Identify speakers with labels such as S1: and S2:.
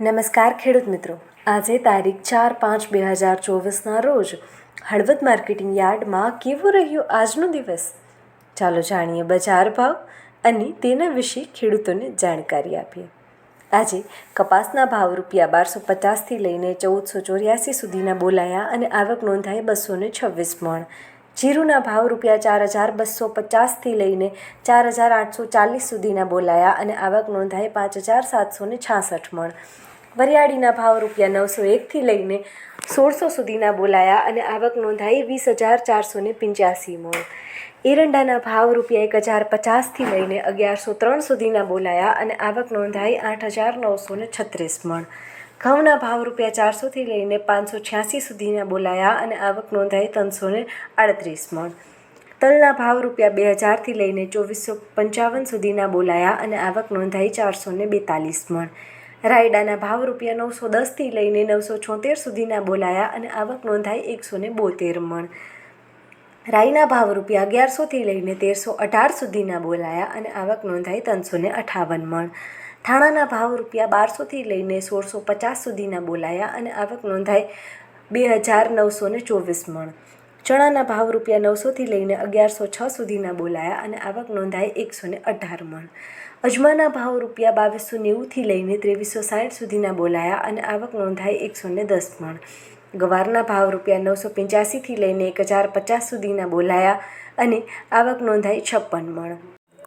S1: નમસ્કાર ખેડૂત મિત્રો. આજે તારીખ ચાર પાંચ બે હજાર ચોવીસના રોજ હળવદ માર્કેટિંગ યાર્ડમાં કેવો રહ્યો આજનો દિવસ? ચાલો જાણીએ બજાર ભાવ અને તેના વિશે ખેડૂતોને જાણકારી આપીએ. આજે કપાસના ભાવ રૂપિયા બારસો પચાસથી લઈને ચૌદસો ચોર્યાસી સુધીના બોલાયા અને આવક નોંધાઈ બસો છવ્વીસ મણ. જીરુના ભાવ રૂપિયા ચાર હજાર બસો પચાસથી લઈને ચાર હજાર આઠસો ચાલીસ સુધીના બોલાયા અને આવક નોંધાઈ પાંચ હજાર સાતસો ને છાસઠ મણ. વરિયાળીના ભાવ રૂપિયા નવસો એકથી લઈને સોળસો સુધીના બોલાયા અને આવક નોંધાઈ વીસ હજાર ચારસો ને પંચ્યાસી મણ. એરંડાના ભાવ રૂપિયા એક હજાર પચાસથી લઈને અગિયારસો ત્રણ સુધીના બોલાયા અને આવક નોંધાઈ આઠ હજાર નવસો ને છત્રીસ મણ. ઘઉંના ભાવ રૂપિયા ચારસોથી લઈને પાંચસો છ્યાસી સુધીના બોલાયા અને આવક નોંધાઈ ત્રણસો ને આડત્રીસ મણ. તલના ભાવ રૂપિયા બે હજારથી લઈને ચોવીસો પંચાવન સુધીના બોલાયા અને આવક નોંધાઈ ચારસો ને બેતાલીસ મણ. રાયડાના ભાવ રૂપિયા નવસો દસથી લઈને નવસો છોતેર સુધીના બોલાયા અને આવક નોંધાઈ એકસો ને બોતેર મણ. રાઈના ભાવ રૂપિયા અગિયારસોથી લઈને તેરસો અઢાર સુધીના બોલાયા અને આવક નોંધાઈ ત્રણસો ને અઠાવન મણ. ધાણાના ભાવ રૂપિયા બારસોથી લઈને સોળસો પચાસ સુધીના બોલાયા અને આવક નોંધાઈ બે હજાર નવસો ને ચોવીસ મણ. ચણાના ભાવ રૂપિયા નવસોથી લઈને અગિયારસો છ સુધીના બોલાયા અને આવક નોંધાઈ એકસો ને અઢાર મણ. અજમાના ભાવ રૂપિયા બાવીસો નેવુંથી લઈને ત્રેવીસો સાઠ સુધીના બોલાયા અને આવક નોંધાઈ એકસો ને દસ મણ. ગવારના ભાવ રૂપિયા નવસો પંચ્યાસીથી લઈને એક હજાર પચાસ સુધીના બોલાયા અને આવક નોંધાઈ છપ્પન મણ.